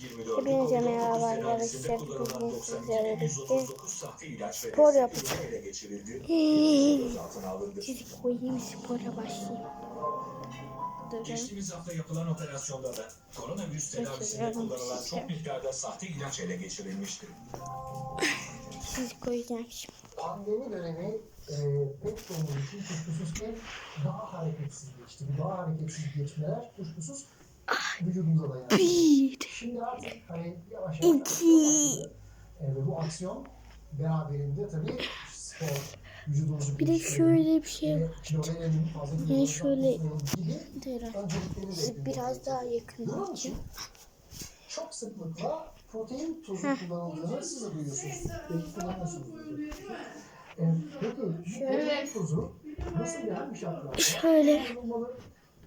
Hepinize merhaba arkadaşlar. Bugün sizlerle birlikte spor yapacağız. Çocuk koyayım spora başlayayım. Geçtiğimiz hafta yapılan operasyonda da koronavirüs tedavisinde kullanılan çok miktarda sahte ilaç ele geçirilmişti. Sizi koyacağım şimdi. pandemi dönemi e, pek çoğumuz için kuşkusuz ki daha hareketsiz geçti. Daha hareketsiz geçmeler kuşkusuz vücudumuza. Bir, Şimdi artık hani yavaş yavaş iki. e, ve bu aksiyon beraberinde tabii spor vücudumuzu Bir de şöyle bir şey var. verelim, şöyle- biraz daha yakın Bunun alacağım. için çok sıklıkla protein tozu kullanıldığını siz de duyuyorsunuz. Belki. Ee, peki protein tozu nasıl bir hangi şartlarda Şöyle.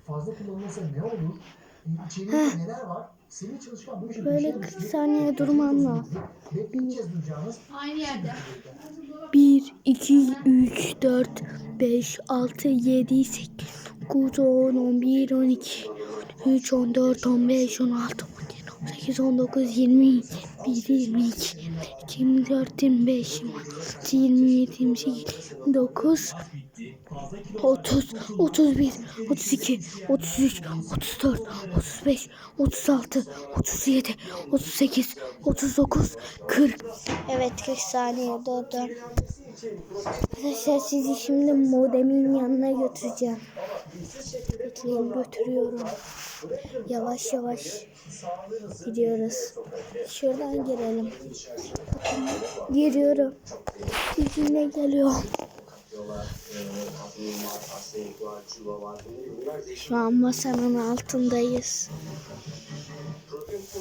Fazla kullanılırsa ne olur? İçeriğinde neler var? Senin çalışkan bu işin Böyle peşine 40 düştü. saniye durmam lazım. Ve ilk kez duyacağınız 1, 2, 3, 4, 5, 6, 7, 8, 9, 10, 11, 12, 13, 14, 15, 16, 17, 18, 19, 20, 21, 22, 24, 25, 26, 27, 28, 29, 30, 31, 32, 33, 34, 35, 36, 37, 38, 39, 40. Evet 40 saniye doldu. Arkadaşlar sizi şimdi modemin yanına götüreceğim. Bekleyin götürüyorum. Yavaş yavaş gidiyoruz. Şuradan girelim. Giriyorum. Sizinle geliyorum. Şu an masanın altındayız. Da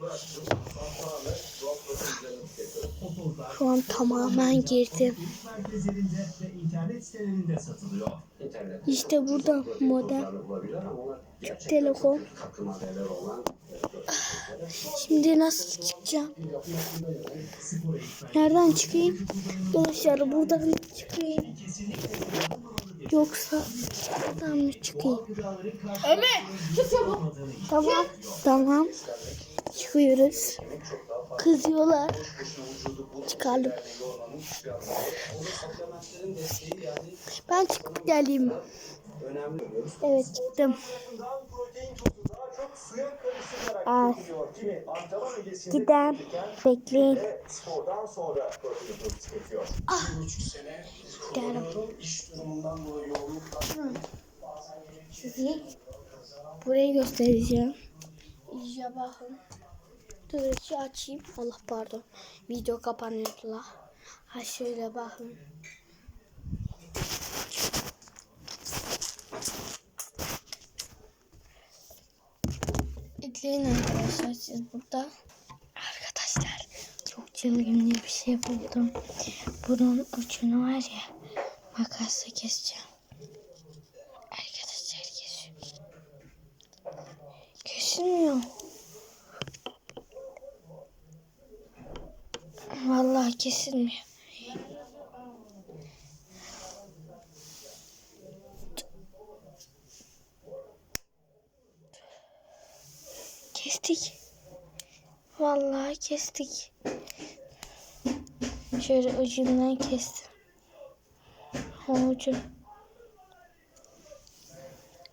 bıraktım. Sonra tamamen doğal protein. Şu an girdim. İşte burada katkı maddeleri olan Şimdi nasıl çıkacağım? Nereden çıkayım? Arkadaşlar buradan çıkayım? Yoksa buradan mı çıkayım? Tamam. Tamam. Çıkıyoruz. Kızıyorlar. Çıkalım. Ben çıkıp geleyim. Evet çıktım. Az. tüketiliyor. Kimi antrenman öncesinde Giden. Bekleyin. spordan sonra sene kullanıyorum. İş durumundan dolayı yoğunluktan Sizi burayı göstereceğim. İyice bakın. Dur açayım. Allah pardon. Video kapanıyor la. Ha şöyle bakın. Ekleyin arkadaşlar siz burada. Arkadaşlar çok çılgın bir şey buldum. Bunun ucunu var ya makasla keseceğim. Arkadaşlar kesiyor. Kesilmiyor. Vallahi kesilmiyor. Kestik. Vallahi kestik. Şöyle ucundan kestim. O ucu.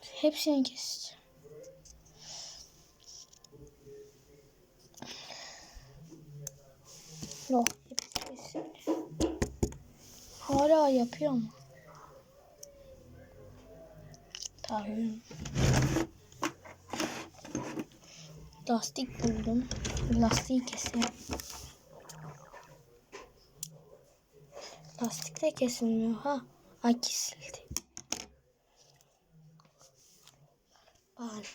Hepsini keseceğim. Yok. Hala yapıyor mu? Tabii. Lastik buldum. Lastiği keseyim. Lastik de kesilmiyor ha. Ay kesildi. Bari.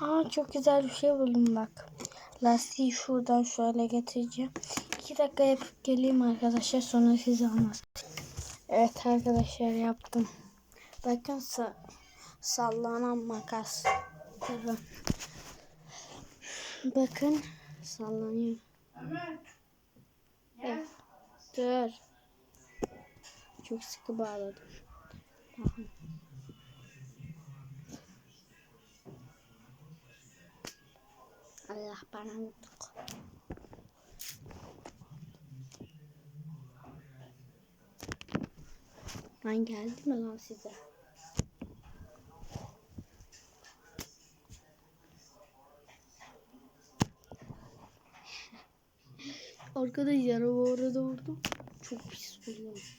Aa çok güzel bir şey buldum bak. Lastiği şuradan şöyle getireceğim. İki dakika yapıp geleyim arkadaşlar sonra size anlatayım. Evet arkadaşlar yaptım. Bakın sa- sallanan makas. Bakın Sallanıyor. Evet. Dur. Çok sıkı bağladım. Bakın. Allah bana vurduk. Lan geldi mi lan size? Arkadaşlar o arada vurdum. Çok pis vuruyor.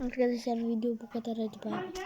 Arkadaşlar video bu kadar hadi bay.